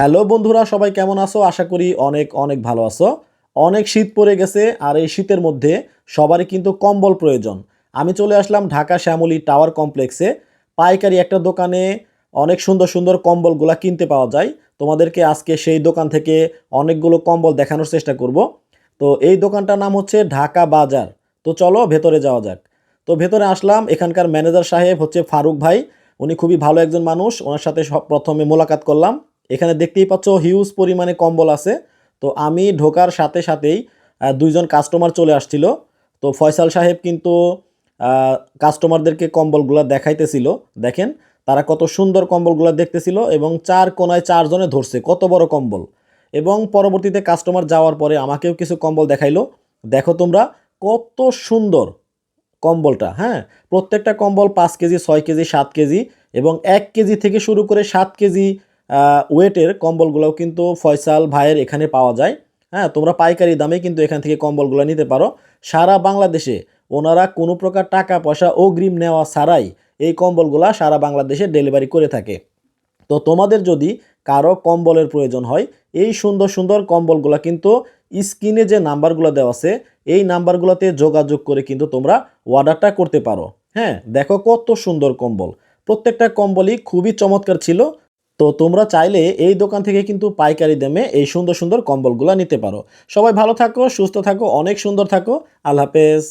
Hello বন্ধুরা, সবাই কেমন আছো? আশা করি অনেক অনেক ভালো আছো। অনেক শীত পড়ে গেছে আর এই শীতের মধ্যে সবারই কিন্তু কম্বল প্রয়োজন। আমি চলে আসলাম ঢাকা শ্যামলী টাওয়ার কমপ্লেক্সে। পাইকারি একটা দোকানে অনেক সুন্দর সুন্দর কম্বলগুলা কিনতে পাওয়া যায়। তোমাদেরকে আজকে সেই দোকান থেকে অনেকগুলো কম্বল দেখানোর চেষ্টা করব। তো এই দোকানটার নাম হচ্ছে ঢাকা বাজার। তো চলো ভেতরে যাওয়া যাক। তো ভেতরে আসলাম, এখানকার ম্যানেজার সাহেব হচ্ছে ফারুক ভাই। উনি খুবই ভালো একজন মানুষ। ওনার সাথে সব প্রথমে মোলাকাত করলাম। এখানে দেখতেই পাচ্ছ হিউজ পরিমাণে কম্বল আছে। তো আমি ঢোকার সাথে সাথেই দুইজন কাস্টমার চলে আসছিল। তো ফয়সাল সাহেব কিন্তু কাস্টমারদেরকে কম্বলগুলো দেখাইতেছিল। দেখেন, তারা কত সুন্দর কম্বলগুলো দেখতেছিল এবং চার কোনায় চারজনে ধরছে, কত বড় কম্বল। এবং পরবর্তীতে কাস্টমার যাওয়ার পরে আমাকেও কিছু কম্বল দেখাইলো। দেখো তোমরা কত সুন্দর কম্বলটা হ্যাঁ? প্রত্যেকটা কম্বল পাঁচ কেজি, ছয় কেজি, সাত কেজি এবং এক কেজি থেকে শুরু করে সাত কেজি ওয়েটের কম্বলগুলোও কিন্তু ফয়সাল ভাইয়ের এখানে পাওয়া যায়। হ্যাঁ তোমরা পাইকারি দামে কিন্তু এখান থেকে কম্বলগুলো নিতে পারো। সারা বাংলাদেশে ওনারা কোনো প্রকার টাকা পয়সা অগ্রিম নেওয়া ছাড়াই এই কম্বলগুলা সারা বাংলাদেশে ডেলিভারি করে থাকে। তো তোমাদের যদি কারও কম্বলের প্রয়োজন হয়, এই সুন্দর সুন্দর কম্বলগুলো কিন্তু স্ক্রিনে যে নাম্বারগুলো দেওয়া আছে, এই নাম্বারগুলোতে যোগাযোগ করে কিন্তু তোমরা অর্ডারটা করতে পারো। হ্যাঁ দেখো কত সুন্দর কম্বল। প্রত্যেকটা কম্বলই খুবই চমৎকার ছিল। তো তোমরা চাইলে এই দোকান থেকে কিন্তু পাইকারি দামে এই সুন্দর সুন্দর কম্বলগুলো নিতে পারো। সবাই ভালো থাকো, সুস্থ থাকো, অনেক সুন্দর থাকো। আল্লাহ হাফেজ।